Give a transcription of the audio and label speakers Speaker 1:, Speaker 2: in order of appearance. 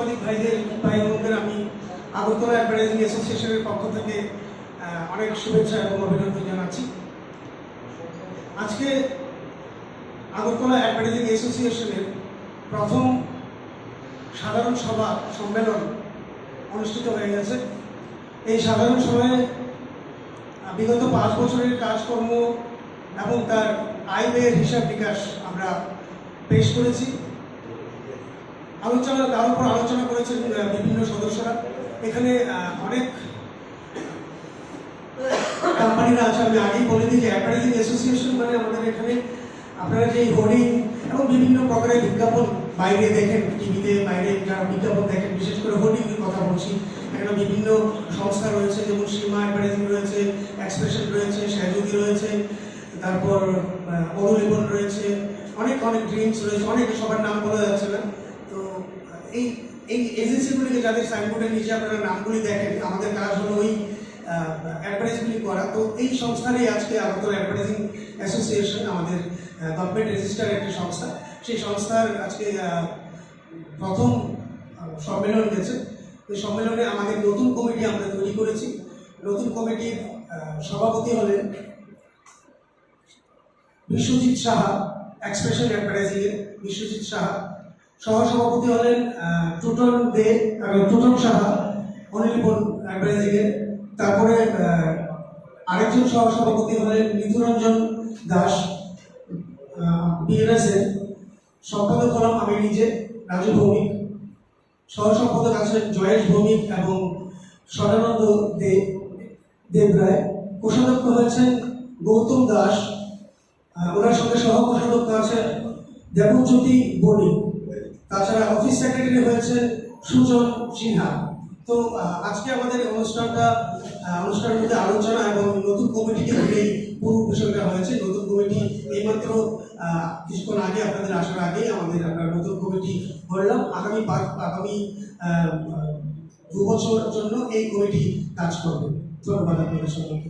Speaker 1: সাংবাদিক ভাইদের ভাই বোনদের আমি আগরতলা অ্যাডভার্টাইজিং অ্যাসোসিয়েশনের পক্ষ থেকে অনেক শুভেচ্ছা এবং অভিনন্দন জানাচ্ছি। আজকে আগরতলা অ্যাডভার্টাইজিং অ্যাসোসিয়েশনের প্রথম সাধারণ সভা সম্মেলন অনুষ্ঠিত হয়ে গেছে। এই সাধারণ সভায় বিগত পাঁচ বছরের কাজকর্ম এবং তার আয় ব্যয়ের হিসাব বিকাশ আমরা পেশ করেছি। আলোচনা, তার উপর আলোচনা করেছেন বিভিন্ন সদস্যরা। এখানে অনেক কোম্পানিরা আছে। আমি আগেই বলে দিই যে অ্যাডভার্টাইজিং অ্যাসোসিয়েশন মানে আমাদের এখানে। আপনারা যে হোর্ডিং এবং বিভিন্ন প্রকারের বিজ্ঞাপন বাইরে দেখেন, টিভিতে বাইরে যারা বিজ্ঞাপন দেখেন, বিশেষ করে হোর্ডিং এর কথা বলছি। এখানে বিভিন্ন সংস্থা রয়েছে, যেমন সীমা অ্যাডভার্টাইজিং রয়েছে এক্সপ্রেশন রয়েছে সেজুদি রয়েছে, তারপর অনুলিবন রয়েছে, অনেক অনেক ড্রিমস রয়েছে, অনেক সবার নাম বলা এই এই এজেন্সিগুলিকে যাদের সাইনবোর্ডের নিচে আপনারা নামগুলি দেখেন, আমাদের কাজ হলো ওই অ্যাডভার্টাইজগুলি করা। তো এই সংস্থারই আজকে আগরতলা অ্যাডভার্টাইজিং অ্যাসোসিয়েশন আমাদের গভর্নমেন্ট রেজিস্টার একটি সংস্থা। সেই সংস্থার আজকে প্রথম সম্মেলন গেছে। এই সম্মেলনে আমাদের নতুন কমিটি আমরা তৈরি করেছি। নতুন কমিটির সভাপতি হলেন বিশ্বজিৎ সাহা এক্সপ্রেশন অ্যাডভার্টাইজিং এর বিশ্বজিৎ সাহা। সহসভাপতি হলেন টুটন দে টুটন সাহা। অ্যাডভার্টাইজিং এর তারপরে আরেকজন সহসভাপতি হলেন মিথুরঞ্জন দাস বিএনএস এর সম্পাদক হলাম আমি নিজে, রাজু ভৌমিক। সহসম্পাদক আছেন জয়েশ ভৌমিক এবং সদানন্দ দে, দেবরায়। কোষাধ্যক্ষ হয়েছেন গৌতম দাস। ওনার সঙ্গে সহ কোষাধ্যক্ষ আছেন দেবজ্যোতি বণিক। তাছাড়া অফিস সেক্রেটারি হয়েছেন সুজন সিনহা। তো আজকে আমাদের অনুষ্ঠানটা অনুষ্ঠানের মধ্যে আলোচনা এবং নতুন কমিটিকে ঘিরেই পুরো হয়েছে। নতুন কমিটি এইমাত্র কিছুক্ষণ আগে, আপনাদের আসার আগেই আমাদের আমরা নতুন কমিটি করলাম। আগামী পাঁচ, আগামী দু বছরের জন্য এই কমিটি কাজ করবে। ধন্যবাদ আপনাদের সকলকে।